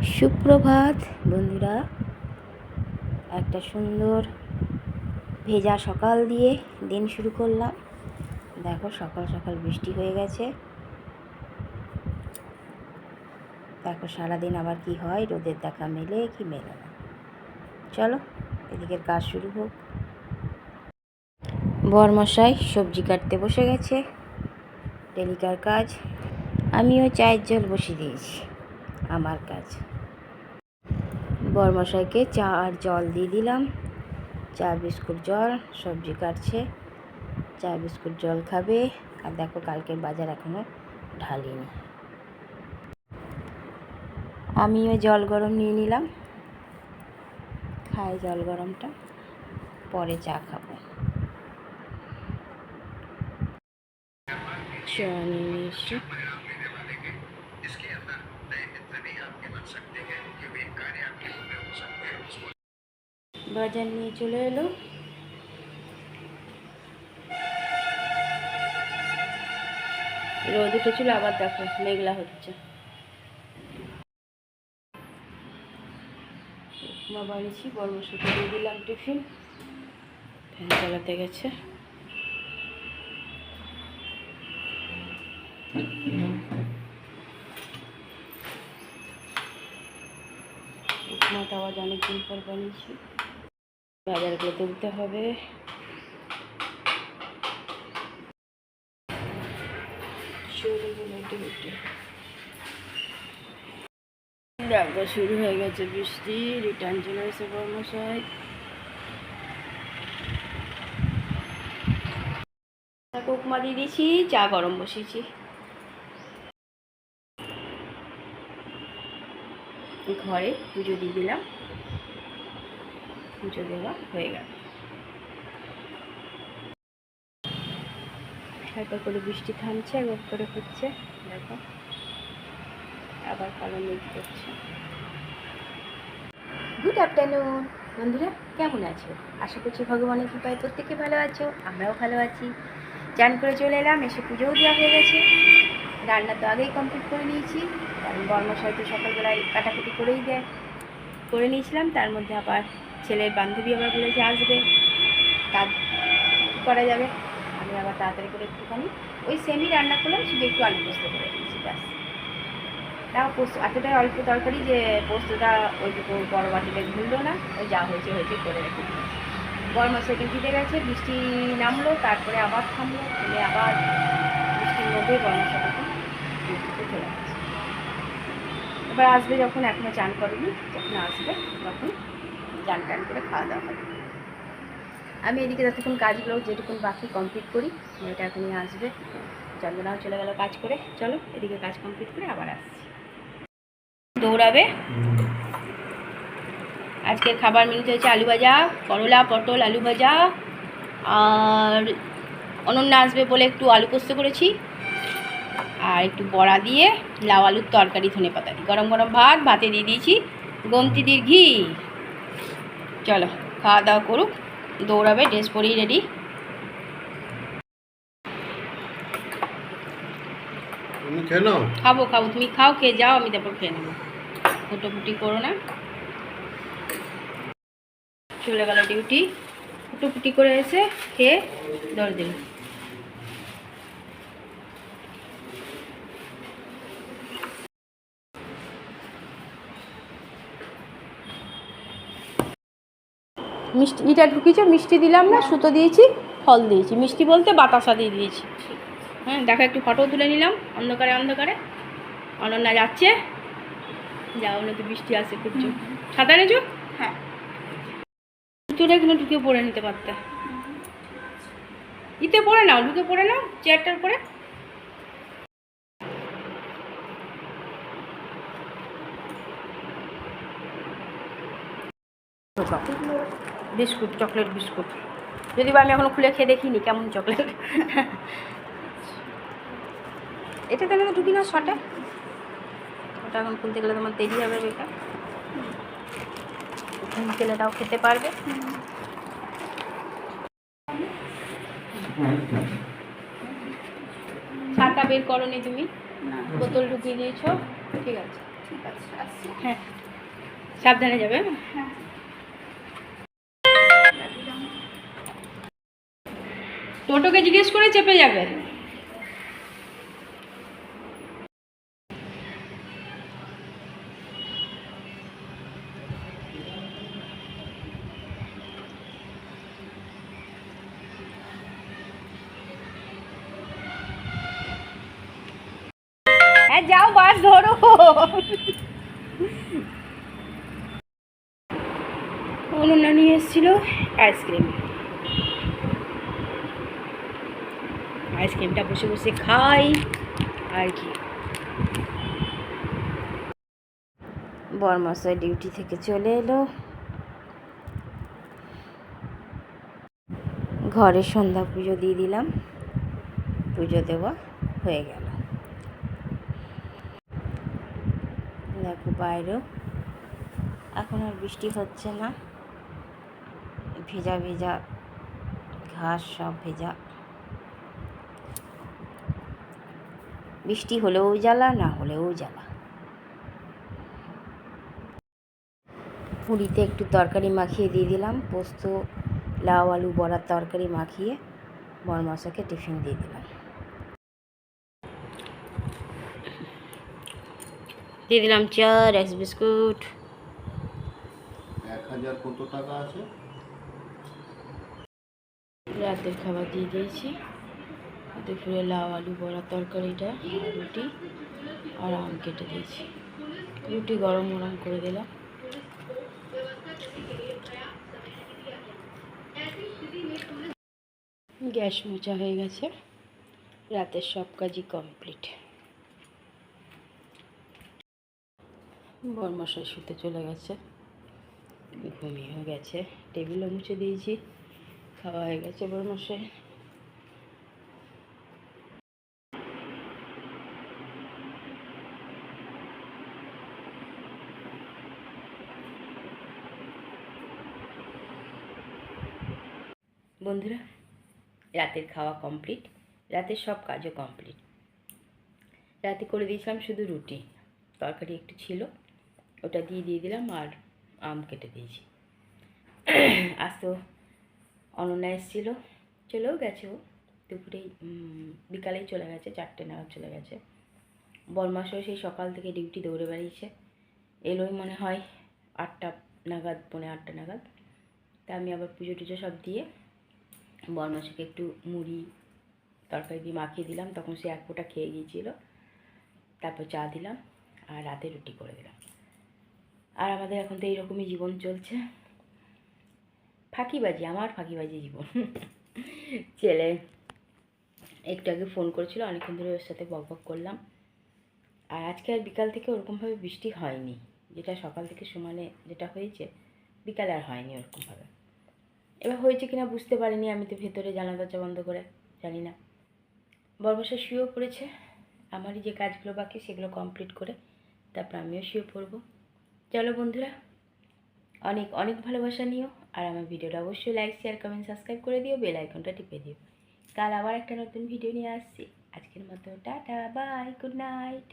সুপ্রভাত, বন্ধুরা। একটা সুন্দর ভেজা সকাল দিয়ে দিন শুরু করলাম। দেখো, সকাল সকাল বৃষ্টি হয়ে গেছে। দেখো, সারাদিন আবার কি হয়? রোদের দেখা মেলে কি মেলে না। চলো, এদিকের কাজ শুরু হোক। বরমশাই সবজি কাটতে বসে গেছে। ডেলিকার কাজ। আমিও চায়ের জল বসিয়ে দিয়েছি। আমার কাজ বরমশাইকে চা আর জল দিয়ে দিলাম। চা, বিস্কুট, জল, সবজি কাটছে। চা, বিস্কুট, জল খাবে। আর দেখো কালকের বাজার এখনও ঢালিনি। আমিও জল গরম নিয়ে নিলাম। খাই জল গরমটা। পরে চা খাব। চা নিয়ে বাজার নিয়ে চলে এলো। রোদ উঠেছিল, আবার দেখো মেঘলা হচ্ছে। উপমা বানিয়েছি মশাকে দিয়ে দিলাম টিফিন। ফ্যান চালাতে গেছে। উপমাটা আজ অনেকদিন পর বানিয়েছি। বাজারগুলো তুলতে হবে। দেখো শুরু হয়ে গেছে বৃষ্টি রিটার্ন চলে এসে কর্মশাই তাকে উপমা দিয়ে দিয়েছি চা গরম বসিয়েছি। ঘরে পুজো দিয়ে দিলাম। পুজো দেওয়া হয়ে গেল। হালকা করে বৃষ্টি থামছে, রোদ করে হচ্ছে দেখো। আবার কালো মেঘ করছে। গুড আফটারনুন বন্ধুরা, কেমন আছো? আশা করছি ভগবানের কৃপায় প্রত্যেকে ভালো আছো, আমরাও ভালো আছি। চান করে চলে এলাম, এসে পুজোও দেওয়া হয়ে গেছে। রান্না তো আগেই কমপ্লিট করে নিয়েছি, কারণ বর্মশাই তো সকালবেলায় কাটাকুটি করেই দেয়, করে নিয়েছিলাম, তার মধ্যে আবার ছেলের বান্ধবী আবার বলেছে আসবে। কাজ করা যাবে? আমি আবার তাড়াতাড়ি করে একটুখানি ওই সেমি রান্না করলাম, শুধু একটু আলু পোস্ত করে দিয়েছি, ব্যাস। তাও পোস্ত, এতটাই অল্প তরকারি যে পোস্তটা ওইটুকু বড় বাটিতে ঘুরলো না, ওই যা হয়েছে হয়েছে করে রেখে গরম সেকেন্ড দিতে গেছে? বৃষ্টি নামলো, তারপরে আবার থামলো, ফেলে আবার বৃষ্টির মধ্যে গরম ডিউটিতে চলে গেছে। এবার আসবে যখন এখনও চান করেনি, যখন আসবে তখন চান টান করে খাওয়া দাওয়া হবে। আমি এদিকে যতক্ষণ কাজগুলো যেটুকুন বাকি কমপ্লিট করি, মেয়েটা এখনই আসবে। চন্দনাও চলে গেল কাজ করে। চলো, এদিকে কাজ কমপ্লিট করে আবার আসছি। দৌড়াবে। আজকের খাবার মেনুতে হচ্ছে আলু ভাজা, করলা, পটল, আলু ভাজা, আর অনন্যা আসবে বলে একটু আলু পোস্ত করেছি। আর একটু বড়া দিয়ে লাউ আলুর তরকারি ধনে পাতা দিয়ে। গরম গরম ভাত, ভাতে দিয়ে দিয়েছি। গোমতিদির ঘি। চলো খাওয়া দাওয়া করুক দৌড়াবে ড্রেস পরেই রেডি খাব খাব। তুমি খাও খেয়ে যাও আমি তারপর খেয়ে নেব। ফুটোফুটি করো না। চলে গেল ডিউটি ফুটোফুটি করে এসে খেয়ে দৌড় দিল মিষ্টি ইটা ঢুকিয়েছো মিষ্টি দিলাম না সুতো দিয়েছি ফল দিয়েছি। মিষ্টি বলতে বাতাসা দিয়ে দিয়েছি। হ্যাঁ দেখো একটু ফটো তুলে নিলাম অন্ধকারে অন্ধকারে। অনন্যা যাচ্ছে। যা যাও তো বৃষ্টি আসে খুব জোর। ছাতা এনেছো হ্যাঁ। চলে এখানে ঢুকে পড়ে নিতে পারতে। ইতে পড়ে নাও ঢুকে পড়ে নাও চেয়ারটার পরে বিস্কুট চকলেট বিস্কুট। যদি বা আমি এখনও খুলে খেয়ে দেখিনি কেমন চকলেট। এটা তাহলে তো ঢুকি না শটে ওটা এখন খুলতে গেলে তোমার দেরি হবে বেকার ছেলেটাও খেতে পারবে। ছাতা বের করনি তুমি? না। বোতল ঢুকিয়ে দিয়েছ? ঠিক আছে। ঠিক আছে হ্যাঁ। সাবধানে যাবে। হ্যাঁ। টোটোকে জিজ্ঞেস করে চেপে যাবে। হ্যাঁ যাও বাস ধরো। অনন্যা নিয়ে এসেছিল আইসক্রিম আইসক্রিমটা বসে বসে খাই, আর কি। বরমাসায় ডিউটি থেকে চলে এলো। ঘরে সন্ধ্যা পুজো দিয়ে দিলাম। পুজো দেওয়া হয়ে গেল। দেখো বাইরেও। এখন আর বৃষ্টি হচ্ছে না। ভেজা ভেজা ঘাস সব ভেজা। বৃষ্টি হলেও জ্বালা না হলেও জ্বালা। পুরিতে একটু তরকারি মাখিয়ে দিয়ে দিলাম পোস্ত লাউ আলু বড়ার তরকারি মাখিয়ে বরমশাকে টিফিন দিয়ে দিলাম। দিয়ে দিলাম চা রাইস বিস্কুট। কত টাকা আছে? রাতের খাবার দিয়ে দিয়েছি। দুপুরে লাউ, আলু বড়া তরকারিটা রুটি আর আম কেটে দিয়েছি। রুটি গরম গরম করে দিলাম। গ্যাস মোচা হয়ে গেছে। রাতের সব কাজই কমপ্লিট। বরমশাই শুতে চলে গেছে। ঘুমিয়েও গেছে। টেবিলও মুছে দিয়েছি। খাওয়া হয়ে গেছে বরমশাই। বন্ধুরা? রাতের খাওয়া কমপ্লিট রাতের সব কাজও কমপ্লিট রাতে করে দিয়েছিলাম শুধু রুটি, তরকারি একটু ছিল, ওটা দিয়ে দিয়ে দিলাম আর আম কেটে দিয়েছি। আজ তো অনন্যা এসেছিল, চলেও গেছে ও। দুপুরেই বিকালেই চলে গেছে, চারটে নাগাদ চলে গেছে। বরমাসও সেই সকাল থেকে ডিউটি দৌড়ে বেড়িয়েছে এলোই মনে হয় আটটা নাগাদ, পৌনে আটটা নাগাদ। তা আমি আবার পুজো টুজো সব দিয়ে বরমাসকে একটু মুড়ি তরকারি দিয়ে মাখিয়ে দিলাম, তখন সে এক ফোঁটা খেয়ে গিয়েছিল। তারপর চা দিলাম আর রাতে রুটি করে দিলাম। আর আমাদের এখন তো এইরকমই জীবন চলছে। ফাঁকিবাজি, আমার ফাঁকিবাজি জীবন। ছেলে একটু আগে ফোন করেছিল, অনেকক্ষণ ধরে ওর সাথে বক বক করলাম। আর আজকে আর বিকাল থেকে ওরকমভাবে বৃষ্টি হয়নি। যেটা সকাল থেকে সমানে যেটা হয়েছে, বিকালে আর হয়নি ওরকমভাবে। এবার হয়েছে কিনা বুঝতে পারিনি, আমি তো ভেতরে জানা দরজা বন্ধ করে জানি না। বর্বসা শুয়েও পড়েছে, আমারই যে কাজগুলো বাকি সেগুলো কমপ্লিট করে তারপর আমিও শুয়ে পড়ব। চলো বন্ধুরা, অনেক অনেক ভালোবাসা নিও, আর আমার ভিডিওটা অবশ্যই লাইক শেয়ার কমেন্ট সাবস্ক্রাইব করে দিও বেল আইকনটা টিপে দিও। কাল আবার একটা নতুন ভিডিও নিয়ে আসছি। আজকের মতো, টাটা বাই গুড নাইট